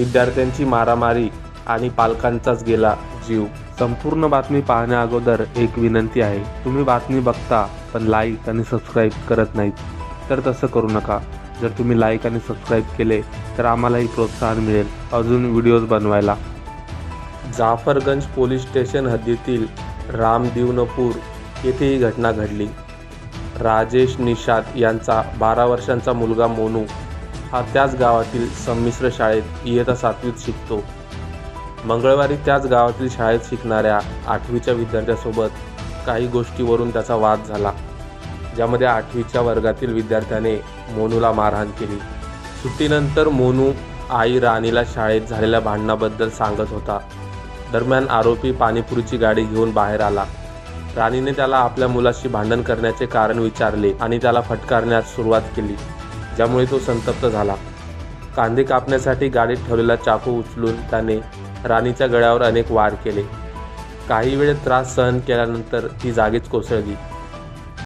विद्यार्थ्यांची मारामारी आणि पालकांचाच गेला जीव. संपूर्ण बातमी पाहण्या अगोदर एक विनंती आहे. तुम्ही बातमी बघता पण लाईक आणि सबस्क्राईब करत नाहीत तर तसं करू नका. जर तुम्ही लाईक आणि सबस्क्राईब केले तर आम्हालाही प्रोत्साहन मिळेल. अजून व्हिडिओज बनवायला. जाफरगंज पोलीस स्टेशन हद्दीतील रामदिवनपूर येथे ही घटना घडली. राजेश निषाद यांचा बारा वर्षांचा मुलगा मोनू हा त्याच गावातील संमिश्र शाळेत इयत्ता सातवीत शिकतो. मंगळवारी त्याच गावातील शाळेत शिकणाऱ्या आठवीच्या विद्यार्थ्यासोबत काही गोष्टीवरून त्याचा वाद झाला ज्यामध्ये आठवीच्या वर्गातील विद्यार्थ्याने मोनूला मारहाण केली. सुट्टीनंतर मोनू आई राणीला शाळेत झालेल्या भांडणाबद्दल सांगत होता. दरम्यान आरोपी पाणीपुरीची गाडी घेऊन बाहेर आला. राणीने त्याला आपल्या मुलाशी भांडण करण्याचे कारण विचारले आणि त्याला फटकारण्यास सुरुवात केली. ज्यामुळे तो संतप्त झाला. कांदे कापण्यासाठी गाडीत ठेवलेला चाकू उचलून त्याने राणीच्या गळ्यावर अनेक वार केले. काही वेळ त्रास सहन केल्यानंतर ती जागीच कोसळली.